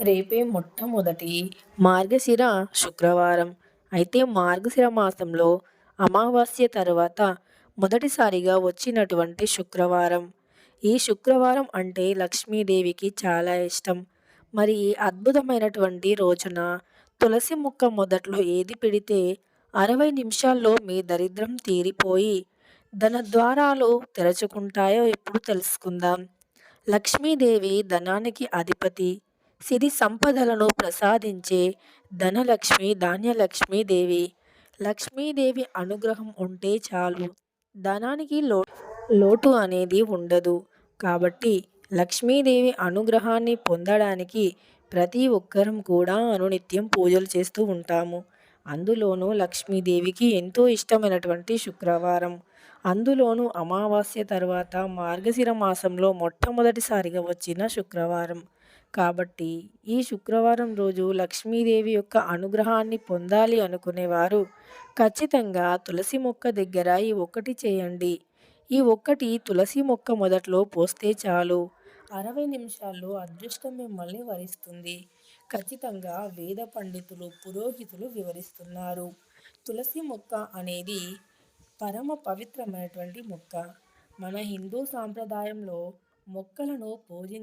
రేపే మొట్టమొదటి మార్గశిర శుక్రవారం. అయితే మార్గశిర మాసంలో అమావాస్య తర్వాత మొదటిసారిగా వచ్చినటువంటి శుక్రవారం. ఈ శుక్రవారం అంటే లక్ష్మీదేవికి చాలా ఇష్టం. మరి ఈ అద్భుతమైనటువంటి రోజున తులసి మొక్క మొదట్లో ఏది పెడితే అరవై నిమిషాల్లో మీ దరిద్రం తీరిపోయి ధన ద్వారాలు తెరచుకుంటాయో ఎప్పుడు తెలుసుకుందాం. లక్ష్మీదేవి ధనానికి అధిపతి. సిరి సంపదలను ప్రసాదించే ధనలక్ష్మి ధాన్యలక్ష్మీదేవి లక్ష్మీదేవి అనుగ్రహం ఉంటే చాలు. ధనానికి లో లోటు అనేది ఉండదు. కాబట్టి లక్ష్మీదేవి అనుగ్రహాన్ని పొందడానికి ప్రతి ఒక్కరం కూడా అనునిత్యం పూజలు చేస్తూ ఉంటాము. అందులోనూ లక్ష్మీదేవికి ఎంతో ఇష్టమైనటువంటి శుక్రవారం. అందులోనూ అమావాస్య తర్వాత మార్గశిర మాసంలో మొట్టమొదటిసారిగా వచ్చిన శుక్రవారం. కాబట్టి ఈ శుక్రవారం రోజు లక్ష్మీదేవి యొక్క అనుగ్రహాన్ని పొందాలి అనుకునేవారు. ఖచ్చితంగా తులసి మొక్క దగ్గర ఈ ఒక్కటి చేయండి. ఈ ఒక్కటి తులసి మొక్క మొదట్లో పోస్తే చాలు. అరవై నిమిషాల్లో అదృష్టం మిమ్మల్ని వరిస్తుంది. ఖచ్చితంగా వేద పండితులు పురోహితులు వివరిస్తున్నారు. తులసి మొక్క అనేది పరమ పవిత్రమైనటువంటి మొక్క. మన హిందూ సాంప్రదాయంలో మొక్కలను పూజి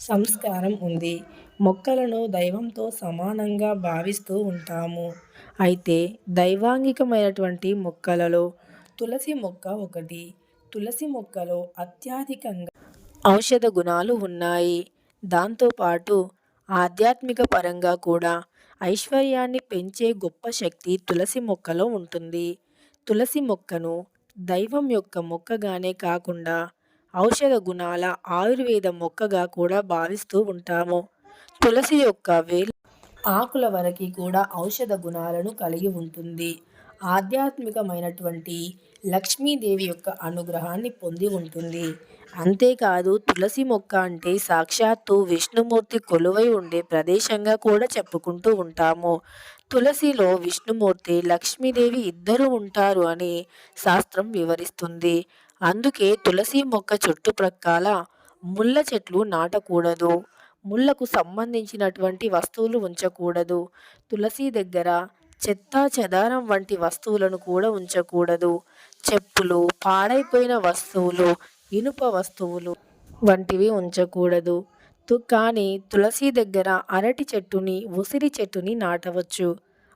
సంస్కారం ఉంది. మొక్కలను దైవంతో సమానంగా భావిస్తూ ఉంటాము. అయితే దైవాంగికమైనటువంటి మొక్కలలో తులసి మొక్క ఒకటి. తులసి మొక్కలో అత్యధికంగా ఔషధ గుణాలు ఉన్నాయి. దాంతోపాటు ఆధ్యాత్మిక పరంగా కూడా ఐశ్వర్యాన్ని పెంచే గొప్ప శక్తి తులసి మొక్కలో ఉంటుంది. తులసి మొక్కను దైవం యొక్క మొక్కగానే కాకుండా ఔషధ గుణాల ఆయుర్వేద మొక్కగా కూడా భావిస్తూ ఉంటాము. తులసి యొక్క వేలు ఆకుల వరకు కూడా ఔషధ గుణాలను కలిగి ఉంటుంది. ఆధ్యాత్మికమైనటువంటి లక్ష్మీదేవి యొక్క అనుగ్రహాన్ని పొంది ఉంటుంది. అంతేకాదు తులసి మొక్క అంటే సాక్షాత్తు విష్ణుమూర్తి కొలువై ఉండే ప్రదేశంగా కూడా చెప్పుకుంటూ ఉంటాము. తులసిలో విష్ణుమూర్తి లక్ష్మీదేవి ఇద్దరు ఉంటారు అని శాస్త్రం వివరిస్తుంది. అందుకే తులసి మొక్క చుట్టుప్రక్కల ముళ్ళ చెట్లు నాటకూడదు. ముళ్ళకు సంబంధించినటువంటి వస్తువులు ఉంచకూడదు. తులసి దగ్గర చెత్త చెదారం వంటి వస్తువులను కూడా ఉంచకూడదు. చెప్పులు పాడైపోయిన వస్తువులు ఇనుప వస్తువులు వంటివి ఉంచకూడదు. తు కానీ తులసి దగ్గర అరటి చెట్టుని ఉసిరి చెట్టుని నాటవచ్చు.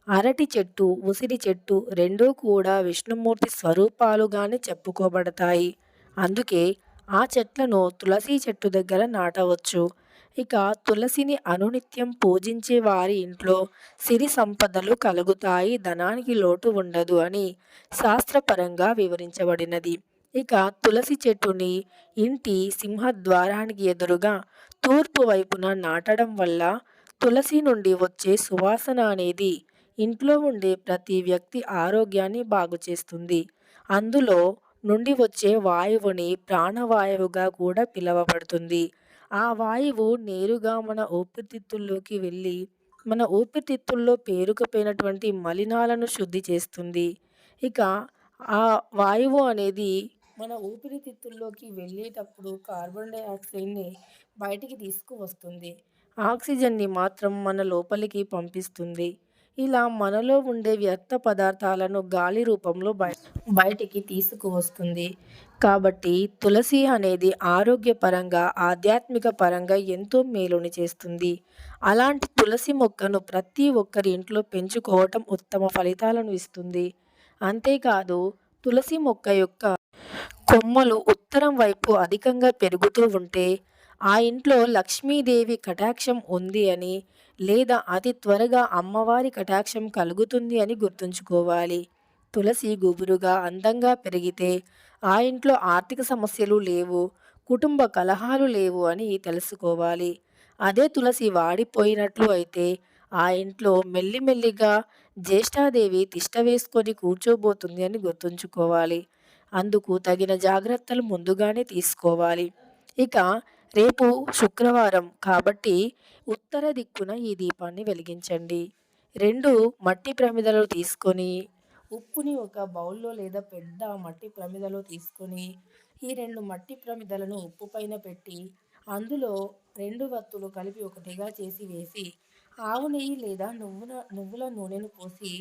అరటి చెట్టు ఉసిరి చెట్టు రెండూ కూడా విష్ణుమూర్తి స్వరూపాలుగానే చెప్పుకోబడతాయి. అందుకే ఆ చెట్లను తులసి చెట్టు దగ్గర నాటవచ్చు. ఇక తులసిని అనునిత్యం పూజించే వారి ఇంట్లో సిరి సంపదలు కలుగుతాయి ధనానికి లోటు ఉండదు అని శాస్త్రపరంగా వివరించబడినది. ఇక తులసి చెట్టుని ఇంటి సింహద్వారానికి ఎదురుగా తూర్పు వైపున నాటడం వల్ల తులసి నుండి వచ్చే సువాసన అనేది ఇంట్లో ఉండే ప్రతి వ్యక్తి ఆరోగ్యాన్ని బాగు చేస్తుంది. అందులో నుండి వచ్చే వాయువుని ప్రాణవాయువుగా కూడా పిలువబడుతుంది. ఆ వాయువు నేరుగా మన ఊపిరితిత్తుల్లోకి వెళ్ళి మన ఊపిరితిత్తుల్లో పేరుకుపోయినటువంటి మలినాలను శుద్ధి చేస్తుంది. ఇక ఆ వాయువు అనేది మన ఊపిరితిత్తుల్లోకి వెళ్ళేటప్పుడు కార్బన్ డైఆక్సైడ్ని బయటికి తీసుకువస్తుంది. ఆక్సిజన్ని మాత్రం మన లోపలికి పంపిస్తుంది. ఇలా మనలో ఉండే వ్యర్థ పదార్థాలను గాలి రూపంలో బయ బయటికి తీసుకువస్తుంది. కాబట్టి తులసి అనేది ఆరోగ్యపరంగా ఆధ్యాత్మిక పరంగా ఎంతో మేలుని చేస్తుంది. అలాంటి తులసి మొక్కను ప్రతి ఒక్కరి ఇంట్లో పెంచుకోవటం ఉత్తమ ఫలితాలను ఇస్తుంది. అంతేకాదు తులసి మొక్క యొక్క కొమ్మలు ఉత్తరం వైపు అధికంగా పెరుగుతూ ఉంటే ఆ ఇంట్లో లక్ష్మీదేవి కటాక్షం ఉంది అని లేదా అతి త్వరగా అమ్మవారి కటాక్షం కలుగుతుంది అని గుర్తుంచుకోవాలి. తులసి గుబురుగా అందంగా పెరిగితే ఆ ఇంట్లో ఆర్థిక సమస్యలు లేవు కుటుంబ కలహాలు లేవు అని తెలుసుకోవాలి. అదే తులసి వాడిపోయినట్లు అయితే ఆ ఇంట్లో మెల్లిమెల్లిగా జ్యేష్ఠాదేవి తిష్ట వేసుకొని కూర్చోబోతుంది అని గుర్తుంచుకోవాలి. అందుకు తగిన జాగ్రత్తలు ముందుగానే తీసుకోవాలి. ఇక రేపు శుక్రవారం కాబట్టి ఉత్తర దిక్కున ఈ దీపాన్ని వెలిగించండి. రెండు మట్టి ప్రమిదలు తీసుకొని ఉప్పుని ఒక బౌల్లో లేదా పెద్ద మట్టి ప్రమిదలో తీసుకొని ఈ రెండు మట్టి ప్రమిదలను ఉప్పు పైన పెట్టి అందులో రెండు వత్తులు కలిపి ఒకటిగా చేసి వేసి ఆవు నెయ్యి లేదా నువ్వుల నువ్వుల నూనెను పోసి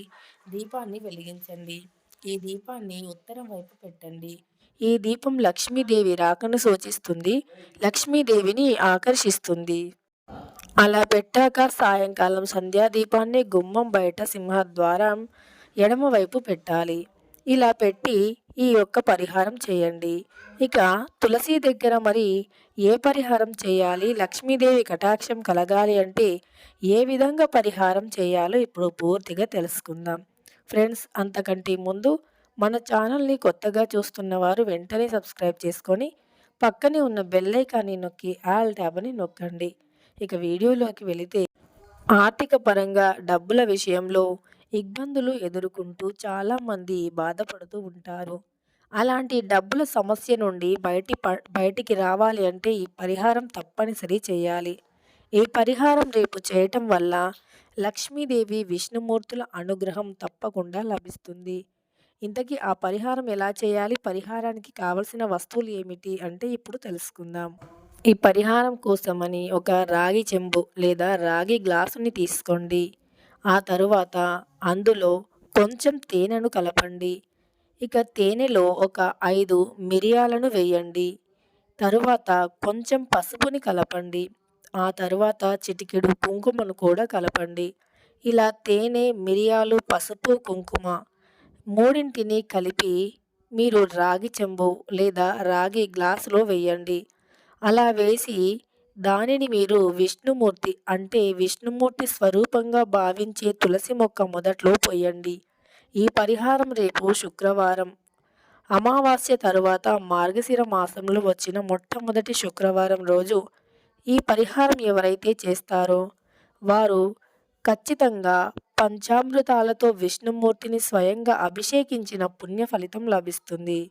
దీపాన్ని వెలిగించండి. ఈ దీపాన్ని ఉత్తరం వైపు పెట్టండి. ఈ దీపం లక్ష్మీదేవి రాకను సూచిస్తుంది. లక్ష్మీదేవిని ఆకర్షిస్తుంది. అలా పెట్టాక సాయంకాలం సంధ్యాదీపాన్ని గుమ్మం బయట సింహద్వారం ఎడమవైపు పెట్టాలి. ఇలా పెట్టి ఈ యొక్క పరిహారం చేయండి. ఇక తులసి దగ్గర మరి ఏ పరిహారం చేయాలి? లక్ష్మీదేవి కటాక్షం కలగాలి అంటే ఏ విధంగా పరిహారం చేయాలో ఇప్పుడు పూర్తిగా తెలుసుకుందాం. ఫ్రెండ్స్ అంతకంటే ముందు మన ఛానల్ని కొత్తగా చూస్తున్న వారు వెంటనే సబ్స్క్రైబ్ చేసుకొని పక్కనే ఉన్న బెల్లైకాన్ని నొక్కి ఆల్ ట్యాబ్ని నొక్కండి. ఇక వీడియోలోకి వెళితే ఆర్థిక పరంగా డబ్బుల విషయంలో ఇబ్బందులు ఎదుర్కొంటూ చాలామంది బాధపడుతూ ఉంటారు. అలాంటి డబ్బుల సమస్య నుండి బయటి ప బయటికి రావాలి అంటే ఈ పరిహారం తప్పనిసరి చేయాలి. ఈ పరిహారం రేపు చేయటం వల్ల లక్ష్మీదేవి విష్ణుమూర్తుల అనుగ్రహం తప్పకుండా లభిస్తుంది. ఇంతకీ ఆ పరిహారం ఎలా చేయాలి? పరిహారానికి కావలసిన వస్తువులు ఏమిటి? అంటే ఇప్పుడు తెలుసుకుందాం. ఈ పరిహారం కోసమని ఒక రాగి చెంబు లేదా రాగి గ్లాసుని తీసుకోండి. ఆ తరువాత అందులో కొంచెం తేనెను కలపండి. ఇక తేనెలో ఒక ఐదు మిరియాలను వేయండి. తరువాత కొంచెం పసుపుని కలపండి. ఆ తరువాత చిటికెడు కుంకుమను కూడా కలపండి. ఇలా తేనె మిరియాలు పసుపు కుంకుమ మూడింటిని కలిపి మీరు రాగి చెంబు లేదా రాగి గ్లాసులో వేయండి. అలా వేసి దానిని మీరు విష్ణుమూర్తి అంటే విష్ణుమూర్తి స్వరూపంగా భావించే తులసి మొక్క మొదట్లో పోయండి. ఈ పరిహారం రేపు శుక్రవారం. అమావాస్య తరువాత మార్గశిర మాసంలో వచ్చిన మొట్టమొదటి శుక్రవారం రోజు ఈ పరిహారం ఎవరైతే చేస్తారో వారు ఖచ్చితంగా పంచామృతాలతో విష్ణుమూర్తిని స్వయంగా అభిషేకించిన పుణ్య ఫలితం లభిస్తుంది.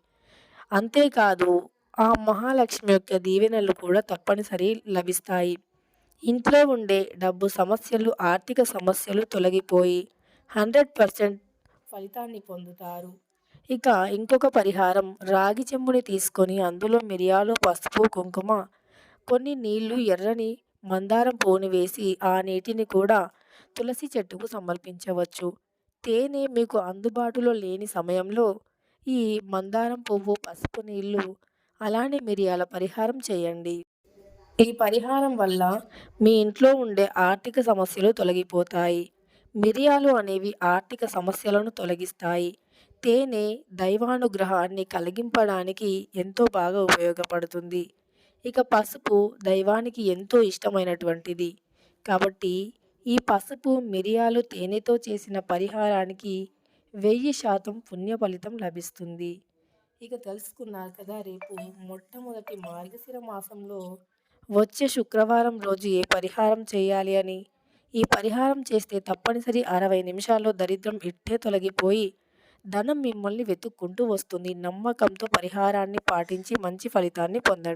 అంతేకాదు ఆ మహాలక్ష్మి యొక్క దీవెనలు కూడా తప్పనిసరి లభిస్తాయి. ఇంట్లో ఉండే డబ్బు సమస్యలు ఆర్థిక సమస్యలు తొలగిపోయి హండ్రెడ్ పర్సెంట్ ఫలితాన్ని పొందుతారు. ఇక ఇంకొక పరిహారం రాగి చెంబుని తీసుకొని అందులో మిరియాలు పసుపు కుంకుమ కొన్ని నీళ్ళు ఎర్రని మందారం పూని వేసి ఆ నీటిని కూడా తులసి చెట్టుకు సమర్పించవచ్చు. తేనె మీకు అందుబాటులో లేని సమయంలో ఈ మందారం పువ్వు పసుపు నీళ్ళు అలానే మిరియాల పరిహారం చేయండి. ఈ పరిహారం వల్ల మీ ఇంట్లో ఉండే ఆర్థిక సమస్యలు తొలగిపోతాయి. మిరియాలు అనేవి ఆర్థిక సమస్యలను తొలగిస్తాయి. తేనె దైవానుగ్రహాన్ని కలిగింపడానికి ఎంతో బాగా ఉపయోగపడుతుంది. ఇక పసుపు దైవానికి ఎంతో ఇష్టమైనటువంటిది. కాబట్టి ఈ పసుపు మిరియాలు తేనెతో చేసిన పరిహారానికి వెయ్యి శాతం పుణ్య ఫలితం లభిస్తుంది. ఇక తెలుసుకున్నారు కదా రేపు మొట్టమొదటి మార్గశిర మాసంలో వచ్చే శుక్రవారం రోజు ఏ పరిహారం చేయాలి అని? ఈ పరిహారం చేస్తే తప్పనిసరి అరవై నిమిషాల్లో దరిద్రం ఇట్టే తొలగిపోయి ధనం మిమ్మల్ని వెతుక్కుంటూ వస్తుంది. నమ్మకంతో పరిహారాన్ని పాటించి మంచి ఫలితాన్ని పొందండి.